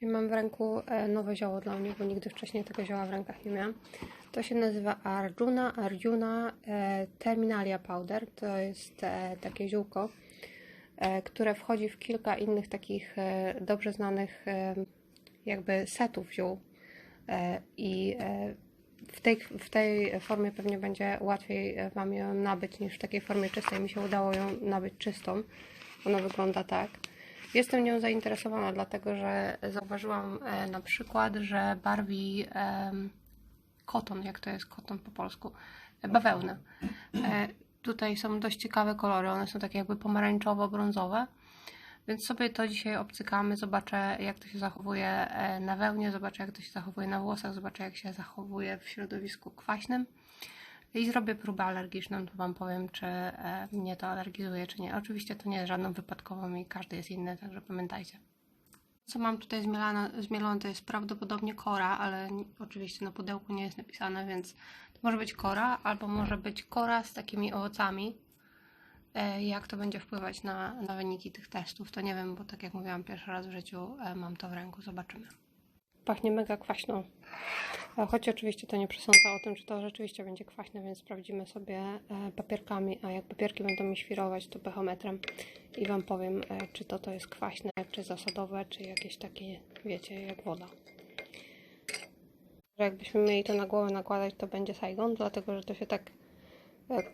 I mam w ręku e, nowe zioło dla mnie, bo nigdy wcześniej tego zioła w rękach nie miałam. To się nazywa Arjuna, Arjuna e, Terminalia Powder. To jest e, takie ziółko, które wchodzi w kilka innych takich dobrze znanych jakby setów ziół. I w tej, w tej formie pewnie będzie łatwiej Wam ją nabyć niż w takiej formie czystej. Mi się udało ją nabyć czystą. Ona wygląda tak. Jestem nią zainteresowana, dlatego że zauważyłam e, na przykład, że barwi koton, jak to jest koton po polsku, e, bawełnę. E, tutaj są dość ciekawe kolory, one są takie jakby pomarańczowo-brązowe. Więc sobie to dzisiaj obcykamy, zobaczę jak to się zachowuje na wełnie, zobaczę jak to się zachowuje na włosach, zobaczę jak się zachowuje w środowisku kwaśnym. I zrobię próbę alergiczną, to Wam powiem, czy e, mnie to alergizuje, czy nie. Oczywiście to nie jest żadną wypadkową i każdy jest inny, także pamiętajcie. Co mam tutaj zmielone, zmielone to jest prawdopodobnie kora, ale oczywiście na pudełku nie jest napisane, więc to może być kora, albo może być kora z takimi owocami. E, Jak to będzie wpływać na, na wyniki tych testów, to nie wiem, bo tak jak mówiłam, pierwszy raz w życiu e, mam to w ręku, zobaczymy. Pachnie mega kwaśno. E, Choć oczywiście to nie przesądza o tym, czy to rzeczywiście będzie kwaśne, więc sprawdzimy sobie e, papierkami, a jak papierki będą mi świrować, to pechometrem i Wam powiem, e, czy to to jest kwaśne, czy zasadowe, czy jakieś takie, wiecie, jak woda. Jakbyśmy mieli to na głowę nakładać, to będzie Saigon, dlatego że to się tak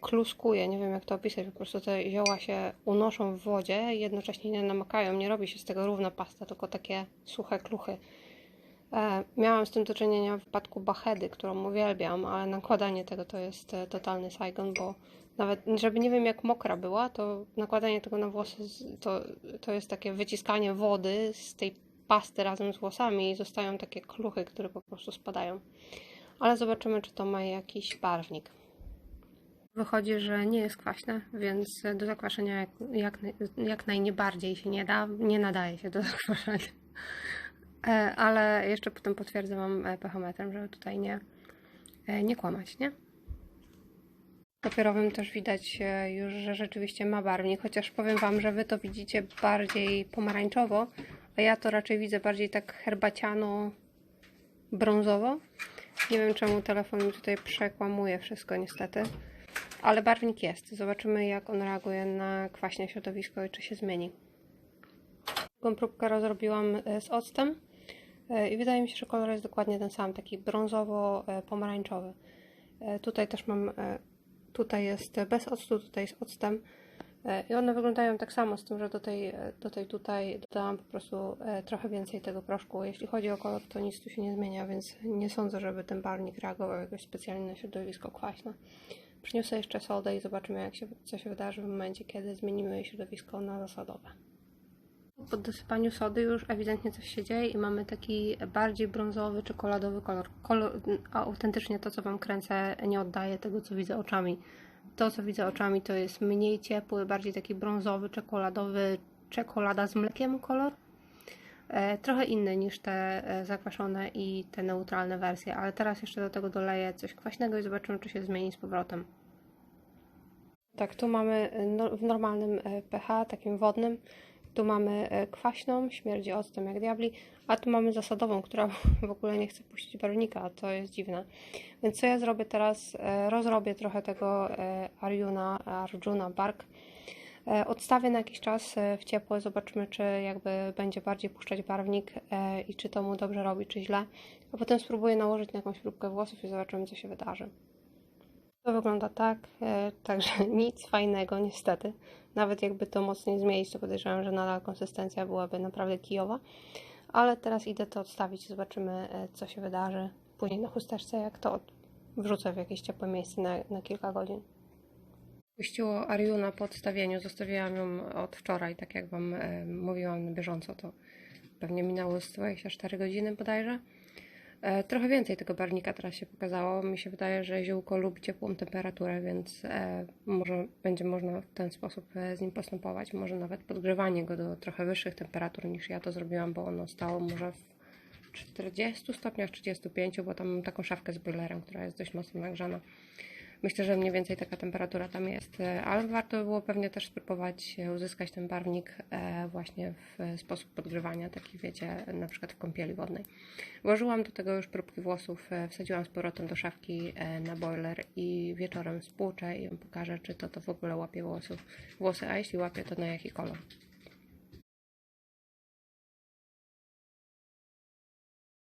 kluskuje, nie wiem jak to opisać, po prostu te zioła się unoszą w wodzie, jednocześnie nie namakają, nie robi się z tego równa pasta, tylko takie suche kluchy. E, Miałam z tym do czynienia w przypadku Bachedy, którą uwielbiam, ale nakładanie tego to jest e, totalny Saigon, bo nawet, żeby nie wiem jak mokra była, to nakładanie tego na włosy to, to jest takie wyciskanie wody z tej pasty razem z włosami i zostają takie kluchy, które po prostu spadają. Ale zobaczymy, czy to ma jakiś barwnik. Wychodzi, że nie jest kwaśne, więc do zakwaszenia jak, jak, jak najbardziej się nie da, nie nadaje się do zakwaszenia. E, ale jeszcze potem potwierdzę Wam e, pechometrem, żeby tutaj nie, e, nie kłamać, nie? Papierowym też widać już, że rzeczywiście ma barwnik, chociaż powiem Wam, że Wy to widzicie bardziej pomarańczowo, a ja to raczej widzę bardziej tak herbaciano-brązowo. Nie wiem czemu telefon mi tutaj przekłamuje wszystko niestety, ale barwnik jest. Zobaczymy jak on reaguje na kwaśne środowisko i czy się zmieni. Drugą próbkę rozrobiłam z octem i wydaje mi się, że kolor jest dokładnie ten sam, taki brązowo-pomarańczowy. E, Tutaj też mam, e, tutaj jest bez octu, tutaj jest octem E, i one wyglądają tak samo, z tym, że do tej, e, do tej tutaj dodałam po prostu e, trochę więcej tego proszku. Jeśli chodzi o kolor, to nic tu się nie zmienia, więc nie sądzę, żeby ten barwnik reagował jakoś specjalnie na środowisko kwaśne. Przyniosę jeszcze sodę i zobaczymy, jak się, co się wydarzy w momencie, kiedy zmienimy środowisko na zasadowe. Po dosypaniu sody już ewidentnie coś się dzieje i mamy taki bardziej brązowy, czekoladowy kolor. kolor autentycznie to, co Wam kręcę, nie oddaje tego, co widzę oczami. To, co widzę oczami, to jest mniej ciepły, bardziej taki brązowy, czekoladowy, czekolada z mlekiem kolor. E, trochę inny niż te e, zakwaszone i te neutralne wersje, ale teraz jeszcze do tego doleję coś kwaśnego i zobaczymy, czy się zmieni z powrotem. Tak, tu mamy e, no, w normalnym pH, takim wodnym. Tu mamy e, kwaśną, śmierdzi octem jak diabli, a tu mamy zasadową, która w ogóle nie chce puścić barwnika, to jest dziwne. Więc co ja zrobię teraz? E, Rozrobię trochę tego e, Arjuna, Arjuna Bark. Odstawię na jakiś czas w ciepło, zobaczymy, czy jakby będzie bardziej puszczać barwnik i czy to mu dobrze robi, czy źle. A potem spróbuję nałożyć na jakąś próbkę włosów i zobaczymy, co się wydarzy. To wygląda tak, e, także nic fajnego niestety. Nawet jakby to mocniej zmienić, to podejrzewam, że nadal konsystencja byłaby naprawdę kijowa. Ale teraz idę to odstawić zobaczymy, e, co się wydarzy później na chusteczce, jak to wrzucę w jakieś ciepłe miejsce na, na kilka godzin. Puściło Ariuna po odstawieniu, zostawiłam ją od wczoraj, tak jak Wam e, mówiłam na bieżąco, to pewnie minęło z 24 godziny bodajże. E, Trochę więcej tego barwnika teraz się pokazało. Mi się wydaje, że ziółko lubi ciepłą temperaturę, więc e, może będzie można w ten sposób e, z nim postępować. Może nawet podgrzewanie go do trochę wyższych temperatur niż ja to zrobiłam, bo ono stało może w 40 stopniach, 35, bo tam mam taką szafkę z boilerem, która jest dość mocno nagrzana. Myślę, że mniej więcej taka temperatura tam jest, e, ale warto by było pewnie też spróbować e, uzyskać ten barwnik e, właśnie w sposób podgrzewania, taki wiecie, na przykład w kąpieli wodnej. Włożyłam do tego już próbki włosów, wsadziłam z powrotem do szafki na boiler i wieczorem spłuczę i pokażę, czy to, to w ogóle łapie włosów, włosy, a jeśli łapie, to na jaki kolor.